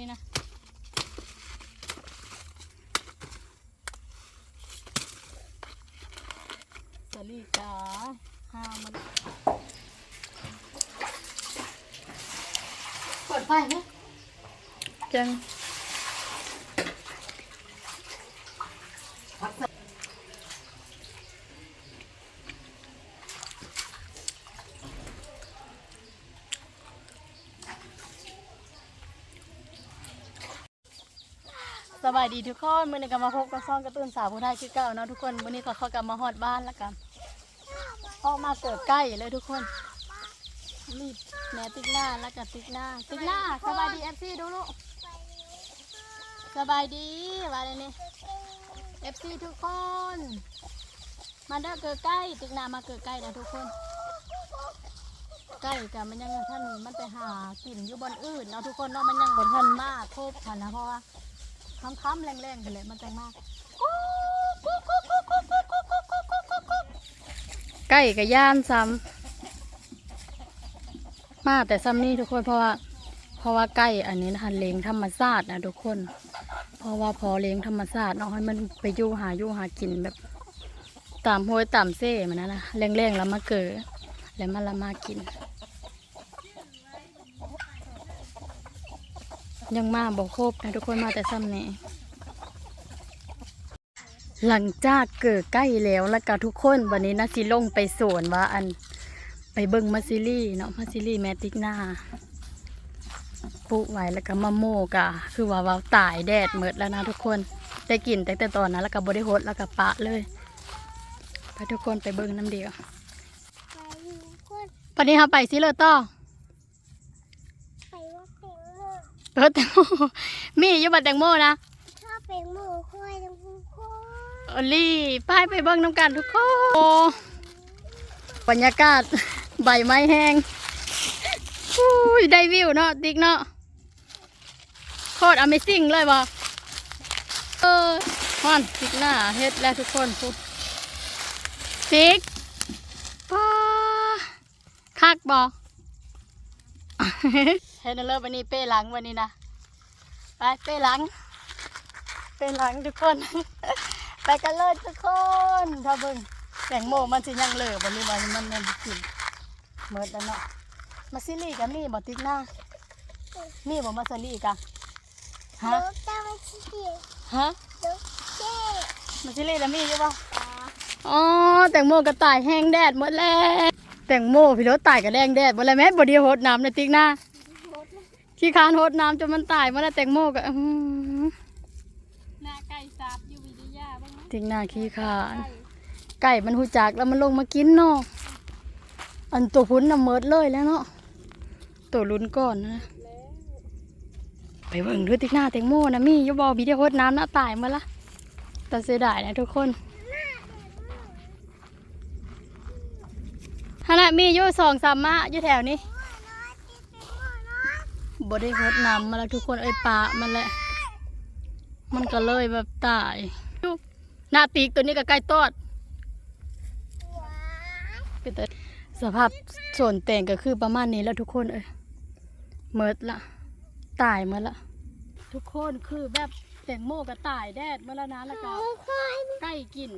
นี่นะสลีกาห้ามันเปิดไฟไหมจัง ดีทุกคนมื้อนี้ก็มาพบกับซ่องกระตุ้นสาวผู้ไทยคือเก่าเนาะทุกคนมื้อนี้ก็เข้ากลับมาฮอดบ้านแล้วกันออกมาเกิดใกล้เลยทุกคนรีบแหนติ๊กหน้าแล้วก็ติ๊กหน้า ติ๊กหน้าสบายดีเอฟซีดูลูกสบายดีว่าเลยนี่เอฟซีทุกคน มาเด้อเกิดใกล้ ติ๊กหน้ามาเกิดใกล้แล้วทุกคนใกล้กับมันยังท่านมันไปหากินอยู่บนอื่นเนาะทุกคนเนาะมันยังบนทันมากโคบทันนะเพราะว่า ค้ำๆแรงๆกันเลยมันจังมากใกล้กับย่านซ้ำมาแต่ซ้ำนี่ทุกคนเพราะว่าเพราะว่าใกล้อันนี้นะคะเลงธรรมชาตินะทุกคน เพราะว่าพอเลงธรรมชาติเนาะให้มันไปยู่หายู่หากินแบบตามห้วยตามเซ่มันนะนะแรงๆแล้วมาเกิดแล้วมันละมากิน ยังมาบอกครบนะทุกคนมาแต่ซ้ำนี้หลังจากเกิดใกล้แล้วแล้วก็ทุกคนวันนี้นะสิลงไปสวนว่าอันไปเบิ่งมาซิลี่เนาะมาซิลี่แมติกหน้าปลูกไว้แล้วก็มะโมกะคือว่าว่าตายแดดเมิดแล้วนะทุกคนได้กินแต่แต่ตอนนั้นแล้วก็บริโภคแล้วก็ปะเลยไปทุกคนไปเบิ่งน้ำเดียวไปอยู่คนวันนี้เราไปซิเลยต่อ ไปว่าเป็นโม เออแตงโมมีอยู่บัดแตงโมนะชอบเป็นโมค่อยทั้งคู่คนโอลี่ไปไปเบิ่งน้ำกันทุกคนโอ้บรรยากาศใบไม้แห้งอุ้ยได้วิวเนาะติ๊กเนาะโคตร Amazing เลยบ่เออฮอนติ๊กหน้าเฮ็ดแล้วทุกคนปุ๊บติ๊กป้าคักบ่ เฮ็ดแล้วเลิกวันนี้เป้หลังวันนี้นะไปเป้หลังเป้หลังทุกคน ไปกันเลยทุกคนถ้าเบิ่งแตงโมมันสิยังเหลือบ่หรือว่ามันมันกินเมิดแล้วเนาะมาซิลี่กับมี่บ่ติ๊กหน้ามีบ่มาซิลี่กะฮะรถจะมาชี้เดียวฮะรถเจ๊มาซิลี่แล้วมีอยู่บ่อ๋อแตงโมก็ตายแห้งแดดหมดแล้วแตงโมพี่รถตายก็แดงแดดหมดแล้วแม่บ่ไดีโหดน้ำในติ๊กหน้า ขี้คร้านโหดน้ำจนมันตายหมาแล้วแตงโมก็อื้อหือหน้าไก่สาบอยู่วิทยาบ้างไหมติ๊กหน้าขี้คร้าน ไก่มันหูจักแล้วมันลงมากินเนาะอันตัวพุ้นน่ะเมิดเลยแล้วเนาะตัวลุ้นก่อนนะไปเบิ่งดูติ๊กหน้าแตงโมนะมีอยู่บอบีเดียวโคตรน้ำหน้าตายมาละแต่เสียดายนะทุกคนฮะนะมีอยู่สองสามมะอยู่แถวนี้ บ่ได้โคตรน้ำมาแล้วทุกคนเอ้ยปลามันแหละ มันก็เลยแบบตายหน้าตีกตัวนี้ก็ใกล้ตอดเป็นแต่สภาพส่วนแต่งก็คือประมาณนี้แล้วทุกคนเอ้ยเมิดละตายเมื่อละทุกคนคือแบบแตงโมก็ตายแดดเมื่อแล้วนะแล้วก็ค่อยใกล้กิน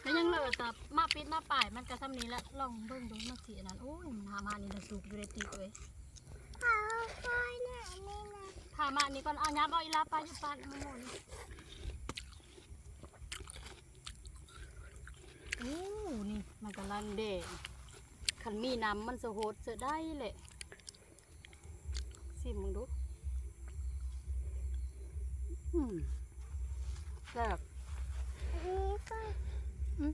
แล้วยังเหลือแต่มาปิดมาป่ายมันก็ซ้ำนี้แล้วลองเบิ่งดูมาสีอันนั้นโอ้ยมามานี่นะสุกอยู่ในตีกเลย เขาค่อยน่ะนี่ นะพามานี่ก่อนเอายับเอาอีลาไปอยู่ปานมะม่วงนี่โอ้นี่มันกำลังเด่นขันมีน้ำมันสะโหดเสยได้แหละสิมึงดูอืมแซ่บนี่ก็อืม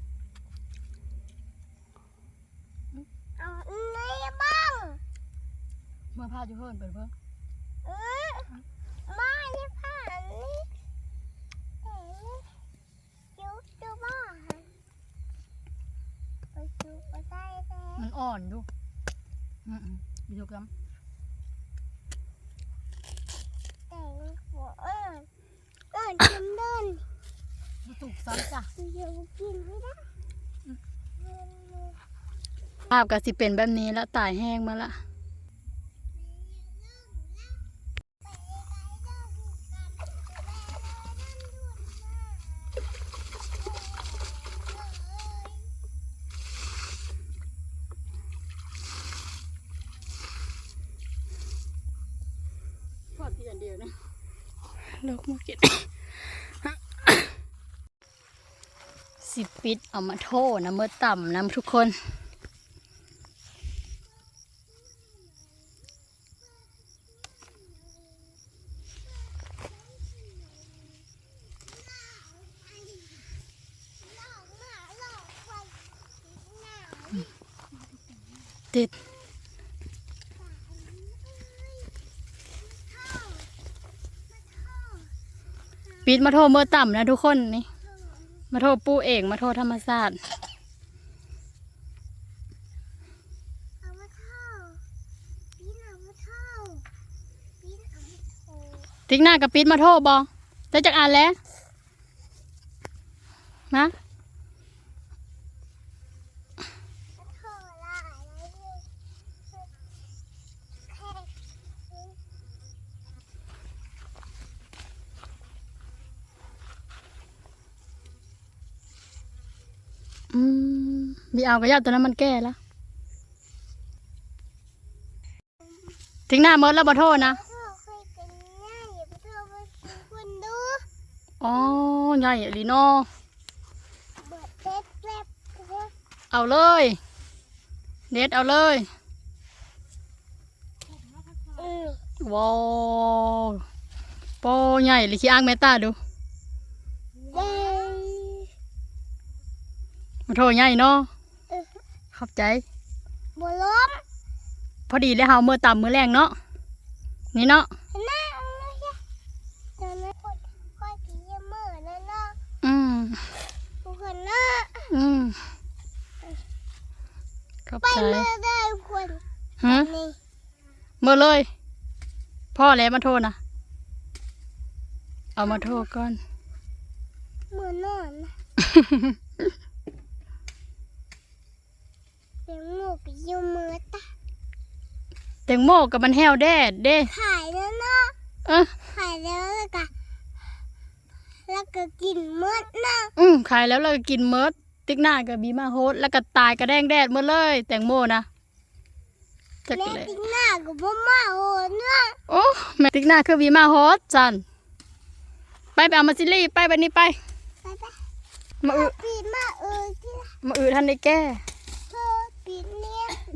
เอานี่บ้างเมื่อพาอยู่เพิ่นเปิดเพิ่น ยี่ห้านี่เอ๋ยุบดูบ้าไปดูก็ได้แล้วมันอ่อนดูอืมอืมดูกับแต่หัวเอิญเอิญจนเดินสุกซ้ำจ้ะเดี๋ยวกินไม่ได้ ภาพก็สิเป็นแบบนี้แล้วตายแห้งมาละ อันเดียวนะ ลกมากินสิปิดเอามาโทษนะเมื่อต่ำนะทุกคนติด ปิดมาโทษเมื่อต่ำนะทุกคนนี่ มาโทษปูเอกมาโทษธรรมศาสตร์เอามาเท่าปีนเอามาเท่าปีนเอามาโถติ๊กหน้ากับปิดมาโทษบอจะจากอ่านแล้วนะ มาโถละอะไรเนี่ยแค่ อืมบีเอากระยาตัวนั้นมันแก่แล้วติ๊กหน้าเมิดแล้วบอโทษนะมาโถคุยกันง่ายอย่ามาโถมาคุณดูอ๋อใหญ่ลีโนเบิดเล็บเล็บเล็บเอาเลยเด็ดเอาเลยอืมว้าวโปใหญ่เลยขี้อ้างเมตตาดู เย้ มา โทษใหญ่เนาะเออขอบใจบัวล้มพอดีเลยเฮาเมื่อต่ำมือแรงเนาะนี่เนาะหน้าเอาเลยจ้ะตอนนั้นคนค่อยกินเยอะมือนั่นเนาะอืมทุกคนเนาะอืมขอบไปใจเมื่อได้คนฮะนี่เมื่อเลย พ่อแล้วมาโทษนะเอามาโทษก่อนมือนอนนะเดี๋ยว หมูกบยูมือตาแตงโมกับมันแห้วแดดเด้ขายแล้วเนาะเอะขายแล้วแล้วก็แล้วก็กินหมดเนาะอืมขายแล้วเราก็กินเมิดติ๊กหน้ากับบีมาโฮสแล้วก็ตายกระแดงแดดเมื่อเลย แตงโมนะจักแม่เลยกินหน้ากับพ่อมาโหเนาะโอ้แม่ติ๊กหน้าคือบีมาโฮสจันไปไปเอามาซิลี่ไปแบบนี้ไปไปไปมาอือปีนมาเออที่ละมาอือท่านได้แก้เธอปีน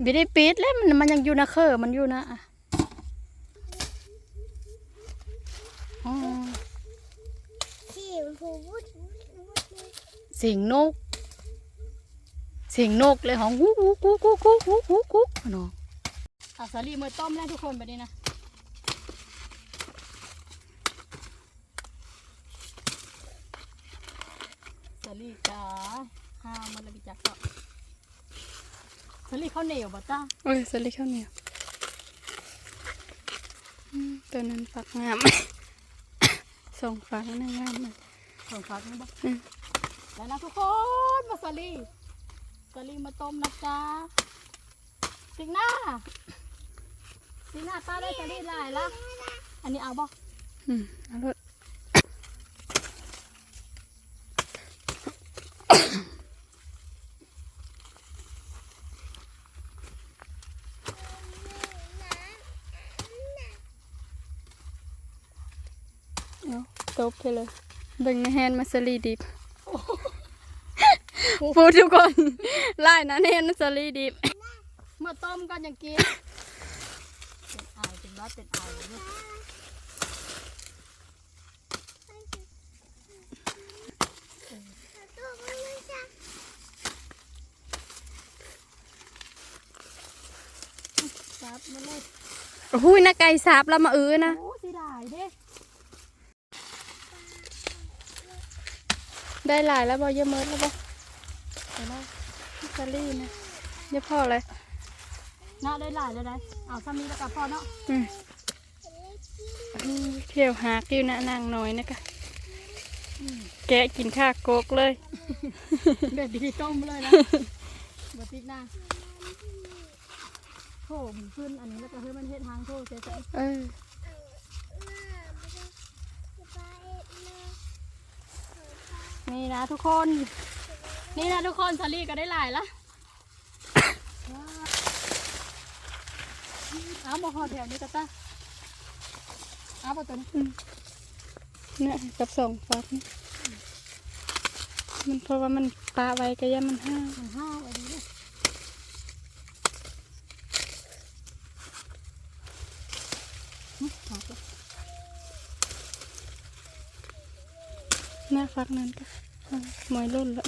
เนี่ได้ปิดแล้วมันมันยังอยู่นะเคอมันอยู่นะเสียงนก เสียงนกเลยของกุ๊กกุ๊กกุ๊กกุ๊กกุ๊กกุ๊กกุ๊กกุ๊กเนาะอาสาลีมือต้มแล้วทุกคนแบบนี้นะสาลีจ้าห้ามมันลยพี่จักก็ สาลีข้าวเหนียวบ่จ้าโอ้ยสลิดข้าวเหนียวอืมตัวนั้นฝักงามส่งฝักนั่งงามเลยส่งฟักนี่บ่อืมแล้วนะทุกคนมาสาลีสาลีมาต้มนะจ้าติ๊กหน้าติ๊กหน้าป้าได้สาลีหลายละอันนี้เอาบ่อืมเอารถเอา ตบไปเลยเบิ่งในแฮนด์มาสลีดิบพูดทุกคนไล่นะแฮนด์มาสลีดิบเมื่อต้มก็ยังกินเป็นไอเป็นร้อนเป็นไอเนี่ยตัวมันไม่ใช่ซับมาเลยหุ้ยนักไก่สาบแล้วมาอื้อนะโอ้สิได้เด้ ได้หลายแล้วบอเยอะเมิดแล้วบอเดี๋ยวนะสลีนะเยอะพอเลยน่าได้หลายเลยได้เอาซ้ำนี้แล้วกับพ่อเนาะอืมอืมเที่ยวหากอยู่นะนางน้อยนะกะแกะกินข้าวโกกเลยแบบดีต้มเลยนะบดติ๊กหน้าโถมขึ้นอันนี้แล้วก็เฮ้ยมันเฮ็ดทางโถเจ๊จะเออ นี่นะทุกคน นี่นะทุกคนสาลีก็ได้หลายละเอามาห่อแถวนี้ก็ตาเอาเอาไปตัวนี้เนี่ยกับสองฟักนี่มันเพราะว่ามันปลาไว้ก็ย่ามันห้าหนึ่งห้าไว้ดีเลย หน้า ฟักนั้นก็อ่าหมอยล่นแล้ว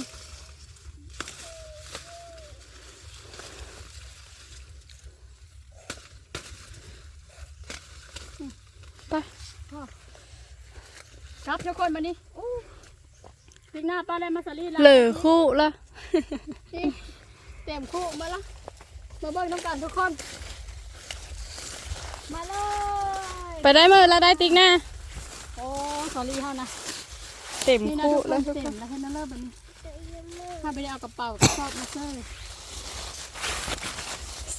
ไปครับทุกคนมานี่อู้พริกหน้าป้าได้มาสลีแล้วเหลือคู่ละนี่เต็มคู่มาละมาเบิ่งน้ำกันทุกคน มาเลย ไปได้มือแล้วได้ติ๊กหน้าโอ้สอรี่เท่านะ เต็มนี่นะคู่ทุกคแล้วนทุกเต็คมนแล้วให้นั่นเลิกแบบนี้เดี๋ยวยังไม่ถ้าไปได้เอากระเป๋าชอบมาเซอร์เลย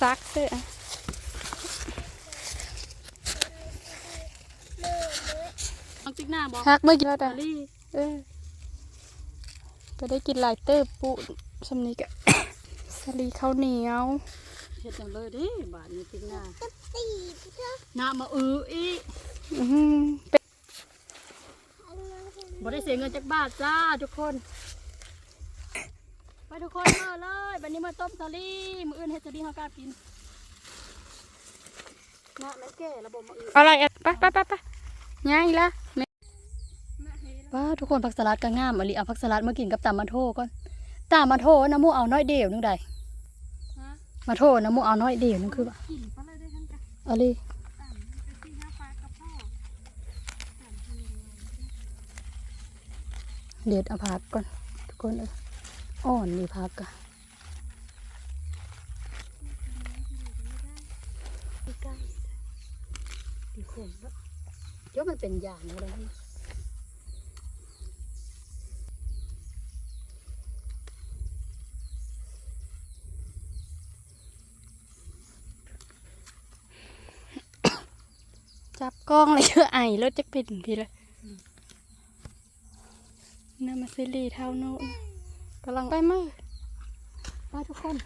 ซักเสื้อเลิกเลยเอาติ๊กหน้าบอกฮักเมื่อกี้แล้วสแต่อรี่เออก็ได้กินหลายเติบปุสำนีกะ สลีข้าวเหนียวเฮ็ดจังเลยเดิบาทนี้ติ๊กหน้าจะตีเถอะหน้ามาอื้ออีกอื้อหือเป็นอันนั้นคือ บ่ได้เสียเงินจากบาทจ้าทุกคนไปทุกคนมาเลยวันนี้มาต้มสาลี่มืออื่นเฮ็ดสาลี่เฮากล้ากินนะไม่แก่ระบบมาอื่นอะไรอะไปไปไปไปย่างอีกละแม่ว้าทุกคนผักสลัดก็งามอะลิเอาผักสลัดมากินกับตำมาโทก่อนตำมาโทน้ำมูเอาน้อยเดียวนึงใดมาโทน้ำมูเอาน้อยเดียวนึงคือว่ากินไปเลยได้ทั้งกันอะลิ ต่ำไปที่ห้าปลากระเพาะ เด็ดเอาผักก่อนทุกคนเอ้ยอ่อนดีผักอะใกล้ๆดีขมแล้วเดี๋ยวมันเป็นอย่างอะไรนี่จับกล้องเลยเชื่อไอรถจะเป็นพี่เลย น่ามาซิลีเท่าโน้นกำลังไปเมื่อไปทุกคน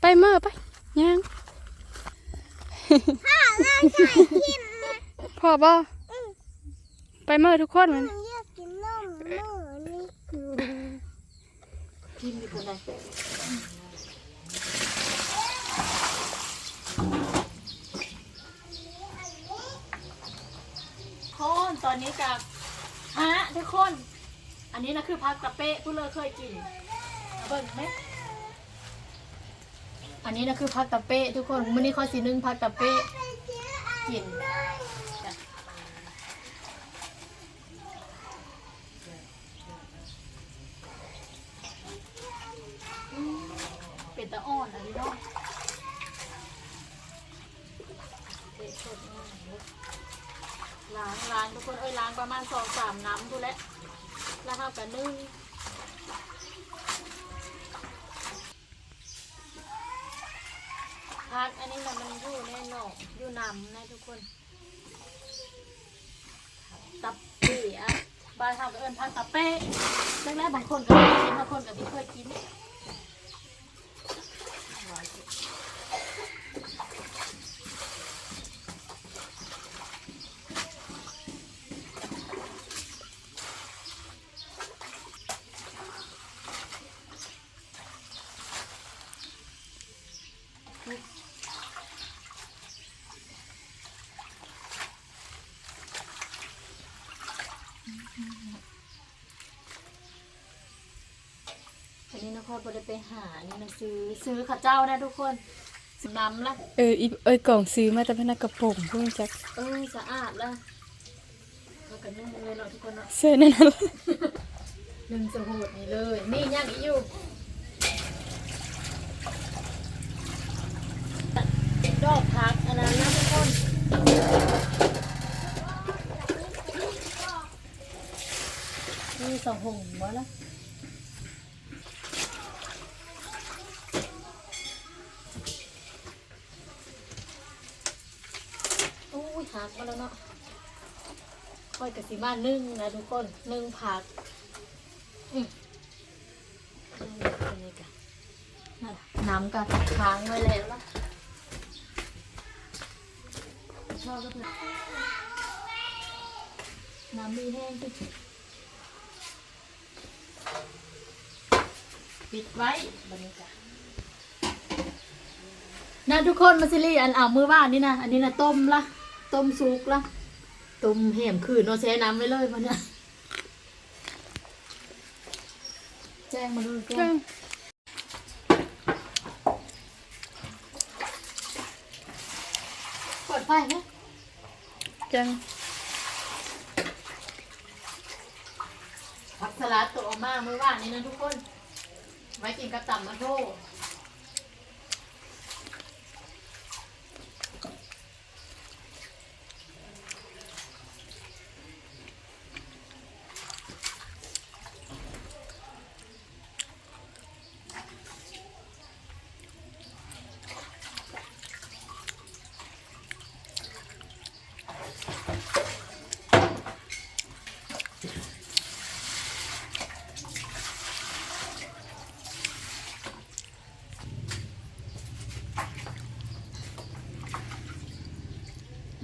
ไปเมื่อไปย่างพ่อบ่ไปเมื่อทุกคนมันมันอยากกินนมเมื่อนี่กินดีคนใดคนตอนนี้กับฮะทุกคน อันนี้นะคือพักกะเป๊ะผู้เลอเคยกินเอาเบิ่งไหมอันนี้นะคือพักตะเป๊ะทุกคนมื้อนี้ข้อสีนึ่งพักตะเป๊ะกินเป็นตะอ่อนอันนี้เนาะล้างล้างทุกคนเอ้ยล้างประมาณสองสามน้ำดูแล้ว แล้วเขากันนึ่งพักอันนี้นะมันอยู่ในหนอกอยู่น้ำนะทุกคน ตับเปีอะบางทำเอิญพักตับเป้แรกๆบางคนก็ไม่กินบางคนก็ไม่เคยกิน อันนี้นครบได้ไปหานี่นะซื้อซื้อข้าวเจ้านะทุกคนน้ำละเอออีเอ้ยกล่องซื้อมาแต่พนักกระโปรงเพิ่งจักเออสะอาดละเอากันนึ่งเลยเนาะทุกคนเนาะเสื้อนั่นน่ะนึ่งสะโหดนี่เลยมีย่างอีกอยู่ดอกพักอันนั้นนะทุกคนนี่สะหงวะละักมาแล้วเนาะค่อยกะสิมานึ่งนะทุกคนนึ่งผักน,น้ำกันค้างไว้แล้วล่ะชอบก็เพื่อนน้ำมีแห้งสิปิดไว้บรรยากาศนะทุกคนมาซิลี่อันเอามือว่านนี่นะ อันนี้นะต้มละ ต้มซุกละต้มแหมคืนเนาะแช่น้ำไว้เลยมันเนี่ยแจ้งมาดูแจ้งเปิดไฟนะจังผักสลัดตัวออกมาเมื่อวานนี้นะทุกคน ไว้กินกับตับมาโท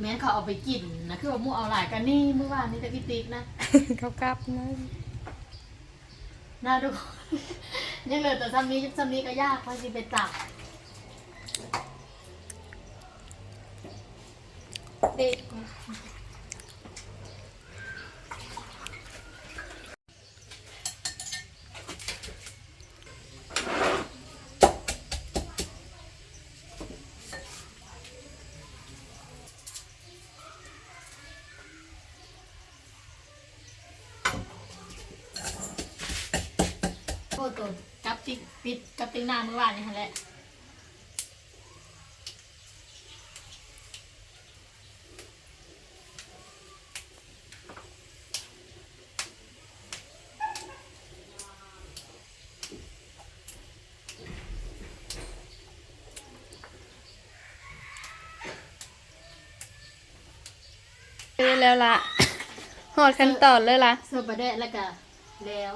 แม้นเขาเอาไปกินนะคือว่าหมูเอาหลายกันนี่เมื่อวานนี้แต่พี่ติ๊กนะเขากลับนะน่าทุกคนยังเหลือแต่ซ้ำนี้ซ้ำนี้ก็ยากเพราะสิไปจับเด็ก โทษตัวกับติ๊กปิดกับติ๊กหน้าเมื่อวานนี่ฮะแหละเออแล้วล่ะหอดขั้นตอนเลยล่ะเสิร์ฟไปได้แล้วก็แล้ว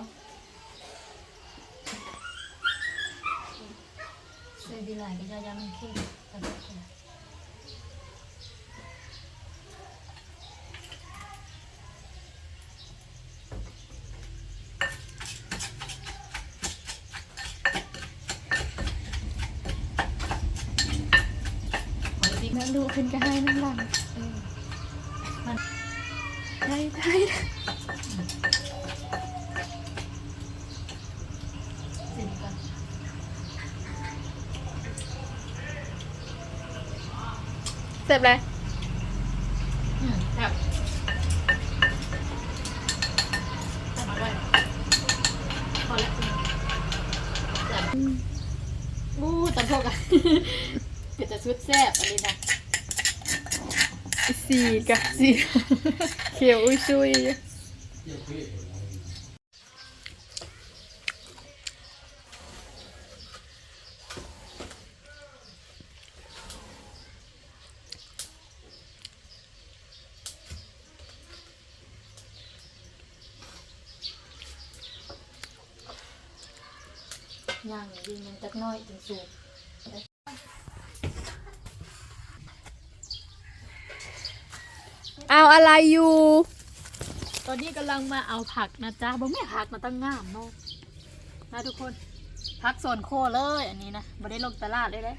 เสิร์ฟดีหลายก็จะยังไม่เข้มกระโดดเลย แล้วดูขึ้นก็ให้น้ำหลังได้ได้ สิบก่อน เสร็จเลยอืมครับเอามาด้วยพอแล้วจับอู้ตะโพกอะเกิดจะชุดแซ่บอันนี้นะสี่กะสี่เขียวอุ้ยซุย ย่างยิงมันจักหน้อยถึงสุกเอาอะไรอยู่ ตอนนี้กำลังมาเอาผักนะจ๊ะบ่ไม่ผักมาตั้งงามเนาะนะทุกคนผักส่วนโคเลยอันนี้นะบ่ได้ลงตลาดเลยเลย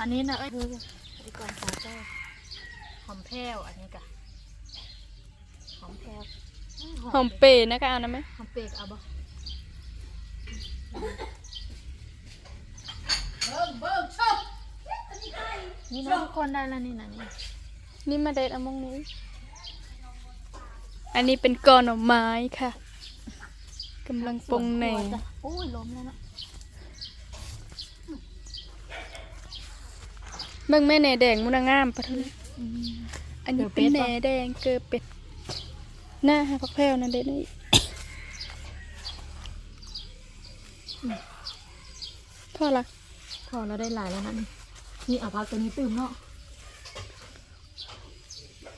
อันนี้นะเอ้ยอันนี้ก่อนค่ะเจ้าหอมแพรวอันนี้กะหอมแพรวหอมเปรย์นะคะเอานะไหมหอมเปรกเอาบ่ นี่นะทุกคนได้แล้วนี่นะนี่นี่มาเด็ดเอามงนี้ อันนี้เป็นกอหน่อไม้ค่ะกำลังปรุงแหน่จ้ะโอ้ยล้มแล้วเนาะเบิ่งแม่แหน่แดงมุนงามปะทุนอันนี้เป็นแหน่แดงเกลือเป็ดหน้าพักแพรวนั่นเด็ดนี่ พอละพอเราได้หลายแล้วนะนี่นี่เอาผักตัวนี้ตื่มเนาะ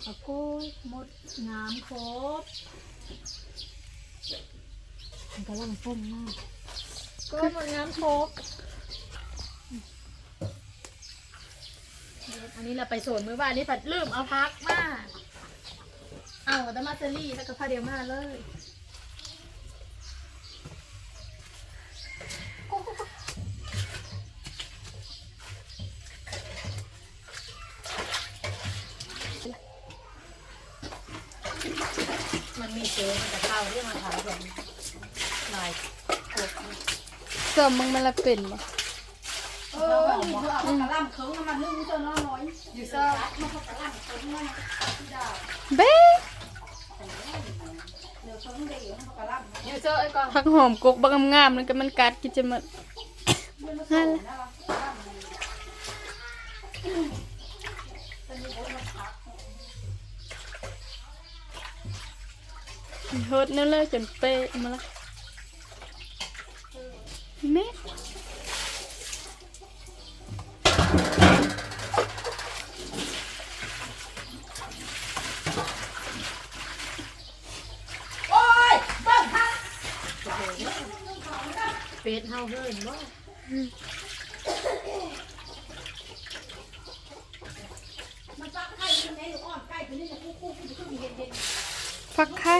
เอาโค้ยหมดงามครบมันกำลังส้มมากก็หมดงามครบอันนี้เราไปโซนมื้อวานนี้ผัดลืมเอาพักมาเอาแต่มาเซรี่แล้วก็พาเดียวมาเลย มันมีเจมันจะ เข้าเรื่องมาขายแบบลายกบสมมึงมันละเป็นบ่เออมีคือเอากระลำเคิงมันนึ่งเจอน้อยอยู่เซอร์มันกระลำเคิงมันเบ้อยู่เซอร์ไอ้กองผักหอมกกบักงามๆนั่นก็มันกัดกินจะหมดนั่นล่ะ ดนั่นเลยจนเป๊ะมาละแม่เป็ดเฮาเฮิร์นบ่ ผักไข่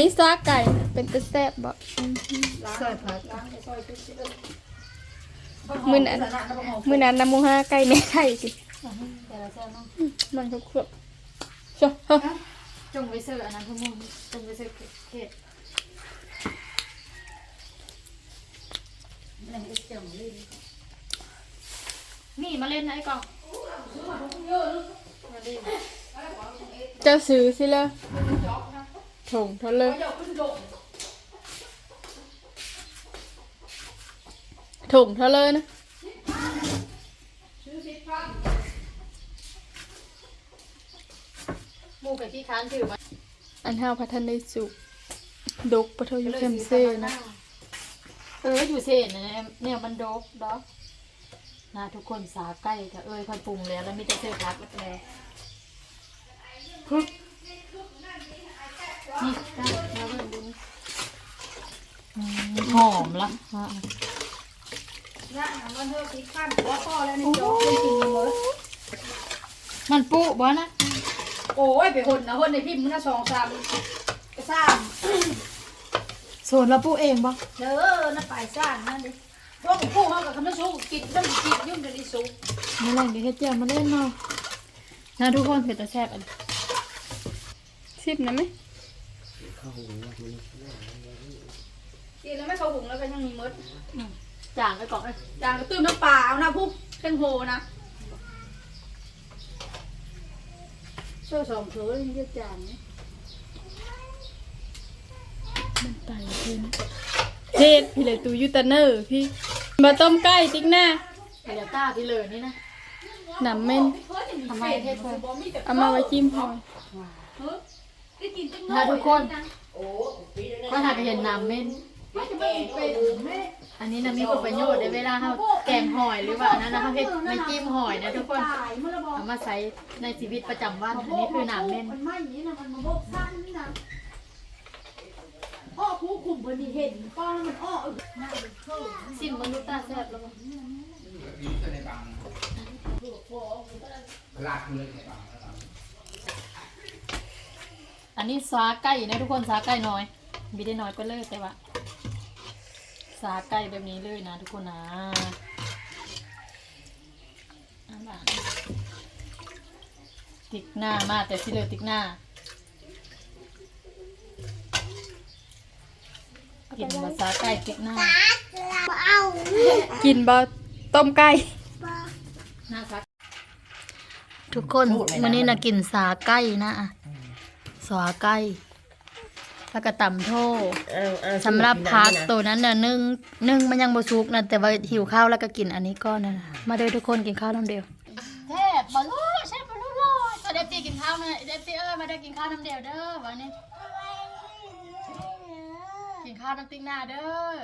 นี่ซาไก่ เป็นตะแซ่บบ่อืมซอยผักมื้อนั้นมื้อนั้นน้ำหมูห้าไก่แม่ไข่สิแต่ละเจ้าเนาะมันก็ควบชอบจงไปเซอร์อันนั้นคือมึงจงไปเซอร์เขตนั่นก็เจียวเลยนี่มาเล่นนะไอ้กองมาเล่นเจ้าซื้อสิเลยถงเท่าเลย ถงเท่าเลยนะหมูกับที่ค้านถือมาอันห้าวพัฒนได้สุกดกปะเทาอยู่เข้มเซ่นะ เอออยู่เซนนะเนี่ยมันดกดอกนะทุกคนสาใกล้กับเอ้ยค่อยปรุงแล้วแล้วมีแต่เสื้อพักแล้วแปลฮึนี่ได้แล้วเบิ่งดูอืมหอมละ ฮะมันเธอคิดขั้นว่าพ่อแล้วนี่จบเป็นจริงเลยมันปุบ่นะโอ้ยไปหนนะหนในพิมพ์มันนะสองสามกระซ่ามส่วนเราปุเองบ่เด้อน่ะไปซ่านนั่นดิพวกผู้เขากับคำนั้นสู้กินต้องกินยุ่งกันดิสู้เมื่อไหร่เดี๋ยวเฮ็ดเจียวมาเล่นเนาะนะทุกคนเผ็ดแต่แซ่บอันสิบนะไหมกินแล้วไม่เข้าหุงแล้วก็ยังมีมด จางไปก่อนเลยจางก็ตื้มน้ำปลาเอานะพุกเครื่องโหนะโซ่สองเถอยังเยอะจางเนี่ยมันไตขึ้นเทศพี่เลยตูยูตาเนอร์พี่มาต้มไก่ติ๊กหน้าเดี๋ยวต้าที่เลยนี่นะหนำเม่นทำไมเทศเพิ่มเอามาไว้จิ้มพอยได้กินจังนะทุกคนก็หากเห็นน้ำเม่นเป็นแม่ อันนี้นะมีผลประโยชน์ในเวลาเขาแกงหอยหรือว่าอันนั้นนะเขาเฮ็ดไม่จิ้มหอยนะทุกคนตายเมื่อเราบอกเอามาใช้ในชีวิตประจำวันอันนี้คือน้ำเม่นมันไม่อย่างนี้นะมันมาโบกสั้นนี่นะอ้อผู้คุมพอดีเห็นป้าแล้วมันอ้อเออน่าจะเข้าซิมมันดูตาแซ่บแล้วมั้งลากเลยในบังอันนี้ซาไก่นะทุกคนซาไก่น้อย มีได้น้อยก็เลยแต่ว่า ซาไก่แบบนี้เลยนะทุกคนนะอันนั้นติ๊กหน้ามาแต่สิเลยติ๊กหน้ากินภาษาไก่ติ๊กหน้าเอากินบะต้มไก่หน้าซักทุกคนวันนี้นะกินสาไก่นะอะสาไก่ แล้วก็ตำโทสำหรับพักตัวนั้นน่ะนึ่งนึ่งมันยังบ่สุกนะแต่ว่าหิวข้าวแล้วก็กินอันนี้ก้อนนะนะมาเด้อทุกคนกินข้าวน้ำเดียวแทบบอลูใช่บอลูลอยเดฟตีกินข้าวมาเดฟตีเอ้ยมาเด้อกินข้าวน้ำเดียวเด้อวันนี้ กินข้าวน้ำติ๊กหน้าเด้อ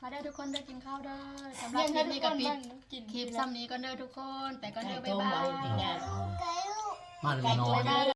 มาเด้อทุกคนเด้อกินข้าวเด้อสำหรับคลิปนี้กับปิดคลิปซ้ำนี้ก็เด้อทุกคนแต่ก็เด้อบ๊ายบายมาเลยน้อย